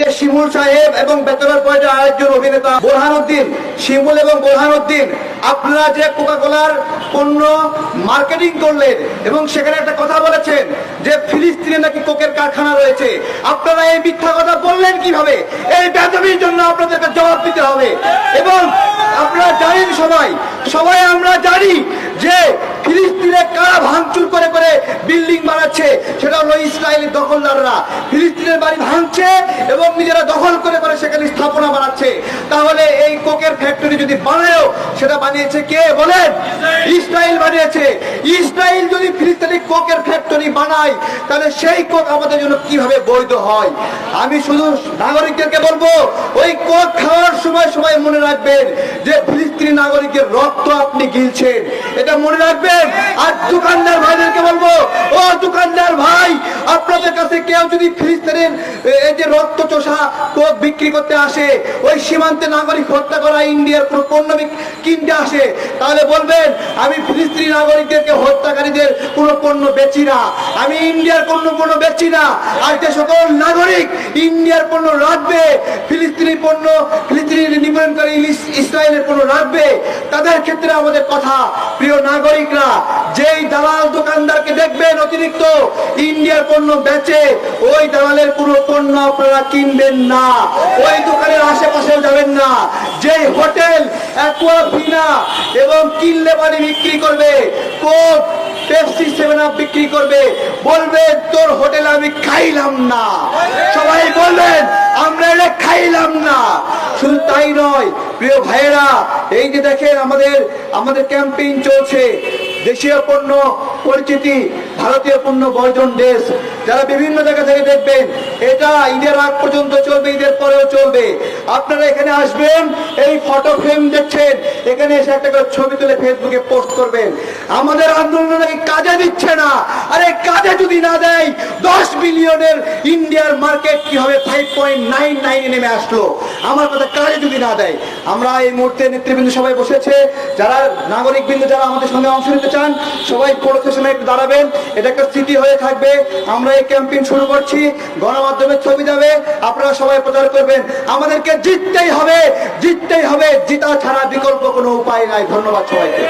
যে শিমুল সাহেব এবং বেতনের পয়েন্টের আরেকজন অভিনেতা, বোরহানুদ্দিন, শিমুল এবং বোরহানুদ্দিন, আপনারা যে কোকা কোলার পণ্য মার্কেটিং করলেন এবং সেখানে একটা কথা বলেছেন যে ফিলিস্তিনে নাকি কোকের কারখানা রয়েছে। আপনারা এই মিথ্যা কথা বললেন কীভাবে? এই বেদবির জন্য আপনাদেরকে জবাব দিতে হবে। এবং আপনারা জানেন সবাই সবাই আমরা জানি যে ফিলিস্তিনে কারা ভাঙচুর করে করে বিল্ডিং বানাচ্ছে দখলদাররা ফিলিস্তিনের বাড়ি ভাঙছে এবং নিজেরা দখল করে করে সেখানে স্থাপনা বানাচ্ছে। তাহলে এই কোকের ফ্যাক্টরি যদি বানায়ও, সেটা বানিয়েছে কে? বলেন। ইসরায়েল বানিয়েছে। ইসরায়েল যদি ফিলিস্তিনি কোকের ফ্যাক্টরি বানায়, তাহলে সেই কোক আমাদের জন্য কীভাবে বৈধ হয়? আমি শুধু নাগরিকদেরকে বলব, ওই কোক খাওয়ার সময় সবাই মনে রাখবেন যে ফিলিস্তিনি নাগরিকের রক্ত আপনি গিলছেন। এটা মনে রাখবেন। আর দোকানদার ভাইদেরকে বলব ও দোকানদার ভাই কাছে কেউ যদি ফিলিস্তিনের এই যে রক্ত চোষা কোক বিক্রি করতে আসে, ওই সীমান্তে নাগরিক হত্যা করা ইন্ডিয়ার কোনো পণ্য কিনতে আসে, তাহলে বলবেন, আমি ফিলিস্তিনি নাগরিকদেরকে হত্যাকারীদের কোনো পণ্য বেচি না। আমি ইন্ডিয়ার পণ্য পণ্য বেচি না। আর যে সকল নাগরিক ইন্ডিয়ার পণ্য রাখবে, ফিলিস্তিনি পণ্য, ফিলিস্তিনি ইস- ইসরায়েলের পণ্য রাখবে, তাদের ক্ষেত্রে আমাদের কথা, প্রিয় নাগরিকরা, যেই দালাল দেখবেন অতিরিক্ত ইন্ডিয়ার পণ্য বেচে ওই দালালের কোনো পণ্য আপনারা কিনবেন না। ওই দোকানের আশেপাশেও যাবেন না। যেই হোটেল, অ্যাকুয়াফিনা এবং কিনলে পানি বিক্রি করবে, কোক, পেপসি, সেভেন আপ বিক্রি করবে। বলবে তোর হোটেলে আমি খাইলাম না। সবাই বলবেন, আমরা এটা খাইলাম না। শুধু তাই নয়, প্রিয় ভাইয়েরা, এই যে দেখেন আমাদের আমাদের ক্যাম্পেইন চলছে। দেশীয় পণ্য, পরিচিতি, ভারতীয় পণ্য, বর্জন দেশ, যারা বিভিন্ন জায়গা থেকে দেখবেন, এটা ঈদের আগ পর্যন্ত চলবে, ঈদের পরেও চলবে। আপনারা এখানে আসবেন, এই ফটো ফ্রেম দেখছেন, এখানে এসে একটা করে ছবি তুলে ফেসবুকে পোস্ট করবেন। আমাদের আন্দোলন কাজে দিচ্ছে না। আরে কাজে যদি না দেয়, দশ বিলিয়নের ইন্ডিয়ার মার্কেট কি হবে ফাইভ পয়েন্ট নাইন নেমে আসলো? আমার কথা কাজে যদি না দেয়, আমরা এই মুহূর্তে নেতৃবৃন্দ সবাই বসেছে, যারা নাগরিক বিন্দু যারা আমাদের সঙ্গে অংশ নিতে চান, সবাই প্রোটেশনে একটু দাঁড়াবেন, এটা একটা স্মৃতি হয়ে থাকবে। আমরা এই ক্যাম্পেইন শুরু করছি গণমাধ্যমের ছবি যাবে, আপনারা সবাই প্রচার করবেন। আমাদেরকে জিততেই হবে জিততেই হবে জিতা ছাড়া বিকল্প কোনো উপায় নাই। ধন্যবাদ সবাইকে।